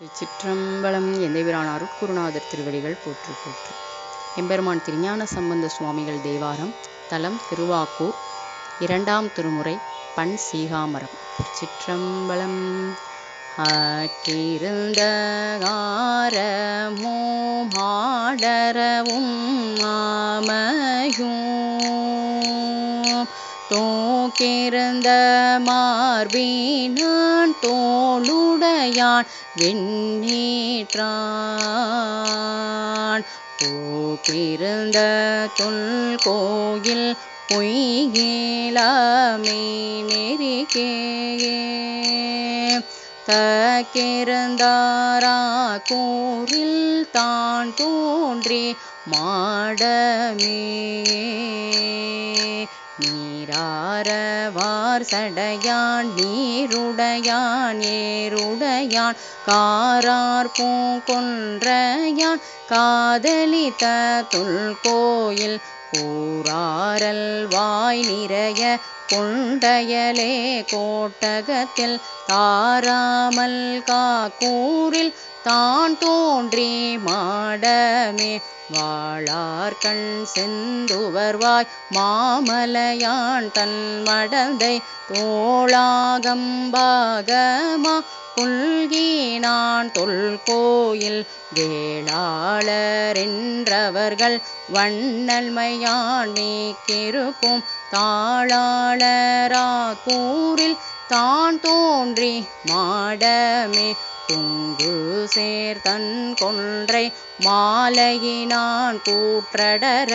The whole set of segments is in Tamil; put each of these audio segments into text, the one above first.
திருச்சிற்றம்பலம் எந்தைபிரான் அருட்குருநாதர் திருவடிகள் போற்று போற்று. எம்பெருமான் திருஞான சம்பந்த சுவாமிகள் தேவாரம் தலம் திருவாக்கூர் இரண்டாம் திருமுறை பண் சீகாமரம். திருச்சிற்றம்பலம் ஆக்கிருந்த காரமோ மாடரவும் ஆமையும். தோக்கிருந்த மார்பினான் தோளுடையான் வெண்ணீற்றான். போக்கிருந்த தொல்கோயில் பொய்கிலமை நெறிக்கே தக்கிருந்தாரா கூறில் தான் தோன்றி மாடமே. நீராரவார் சடையான் நீருடையான் ஏருடையான் காரார் பூங்கொன்றையான் காதலித்த தொல்கோயில் கூறாரல் வாய் நிறைய கொண்டையலே கோட்டகத்தில் தாராமல் காக்கூரில் தான் தோன்றி மாடமே. வாழார் கண் செந்துவர்வாய் மாமலையான் தன் மடந்தை தோளாகம்பாகமா புல்கினான் தொல்கோயில் வேளாளரென்றவர்கள் வண்ணல்மையான் நீக்கிருக்கும் தாளாளரா கூறில் தான் தோன்றி மாடமே. துங்கு சேர்தன் கொன்றை மாலையினான் கூற்றடர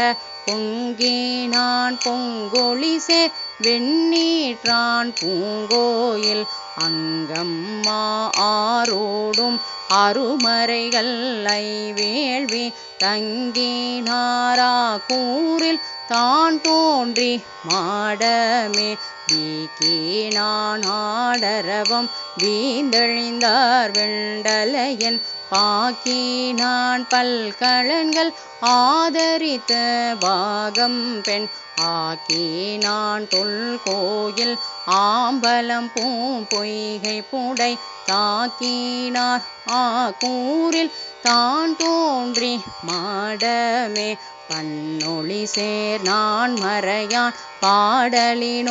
பொங்கினான் பொங்கொழி சேர் வெண்ணீற்றான் பூங்கோயில் அங்கம்மா ஆரோடும் அருமறைகள் ஐவேள்வி தங்கினாரா கூறில் தான் தோன்றி மாடமே. வீக்கினான் ஆடரவம் வீந்தழிந்தார் வெண்டலையன். பாக்கினான் பல்கலன்கள் ஆதரித்த பாகம் பெண். ஆக்கினான் தொல்கோயில் ஆம்பலம் பூம்பொய்கை புடை தாக்கினார் ஆக்கூரில் தான் தோன்றி மாடமே பன்னொளி சேர் நான் மறையான் பாடலினோடாடலினான்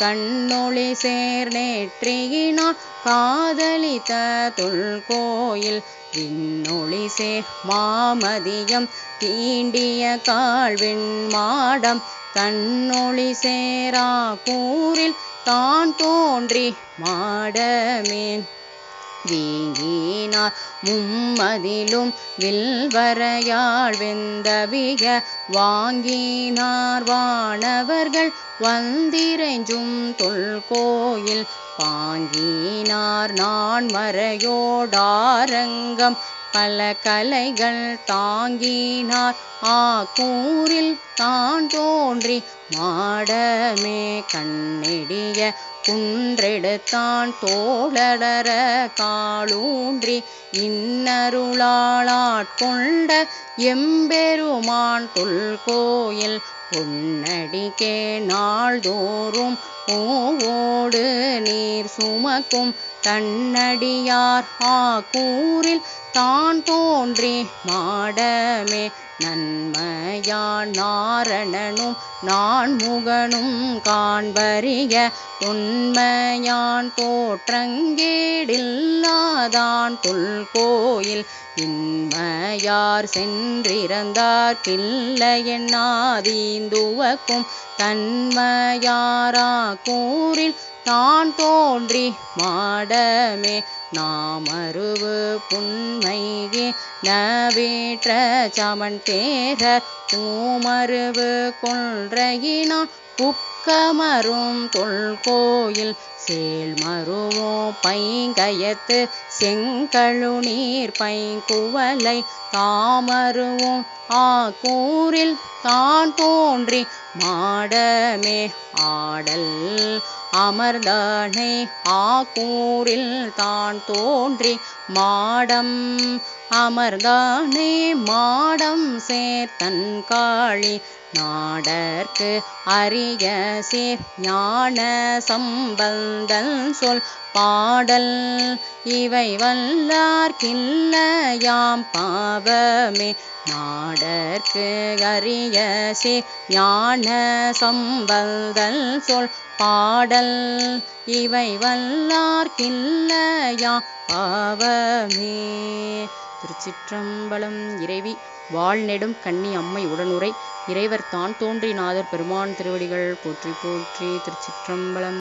கண்ணொளி சேர் நேற்றியினான் காதலித்த தொல்கோயில் விண்ணொளி சேர் மாமதியம் தீண்டிய கால்வின் மாடம் தன்னொளி சேரா கூறில் தான் தோன்றி மாடமேன். வீங்கினார். மும்மதிலும் வில்வரையாள் வெந்தவிய வாங்கினார். வானவர்கள் வந்திரைஞ்சும் தொல்கோயில் பாங்கினார். நான் மறையோடாரங்கம் பல கலைகள் தாங்கினார். ஆ கூறில் தான் தோன்றி மாடமே கண்ணெடிய குன்றெடுத்தான். தோழடர காலூன்றி இன்னருளாளாட்கொண்ட எம்பெருமான் தொல்கோயில் பொன்னடிக்கே நாள்தோறும் ஓவோடு நீர் சுமக்கும் தன்னடியார் ஆ தான் தோன்றி மாடமே. நன்மையான் நாரணனும் நான் முகனும் காண்பறிய உண்மையான் தோற்றங்கேடில்லாதான் புல்கோயில். இன்மையார் சென்றிறந்தார் கில்லையென்னாதீந்துவக்கும் தன்மையாரா கூறில் தான் தோன்றி மாடமே நாமருவு புன்மையே நவீற்ற சமன் தேர ஊமருவு கொன்றையினான் புக்கமரும் தொல்கோயில் சேல்மருவோ பைங்கயத்து செங்கழுநீர் பைங்குவலை தாமருவும் ஆ தான் தோன்றி மாடமே ஆடல் அமர்ந்தானை ஆக்கூரில் தான் தோன்றி மாடம். அமர்ந்தானே மாடம் சேர்த்தன் காளி நாடற்கு அரிய சீர் ஞான சம்பந்தன் சொல் பாடல். இவை வல்லார்கில்லையாம் பாவமே. நாடற்கு அரிய சீர் ஞான சம்பந்தன் சொல் பாடல். இவை வல்லார்க்கில்லையாம் பாவமே. திருச்சிற்றம்பலம் இறைவி வாழ்நெடும் கன்னி அம்மை உடனுரை. இறைவர் தான் தோன்றி நாதர் பெருமான் திருவடிகள் போற்றி போற்றி திருச்சிற்றம்பலம்.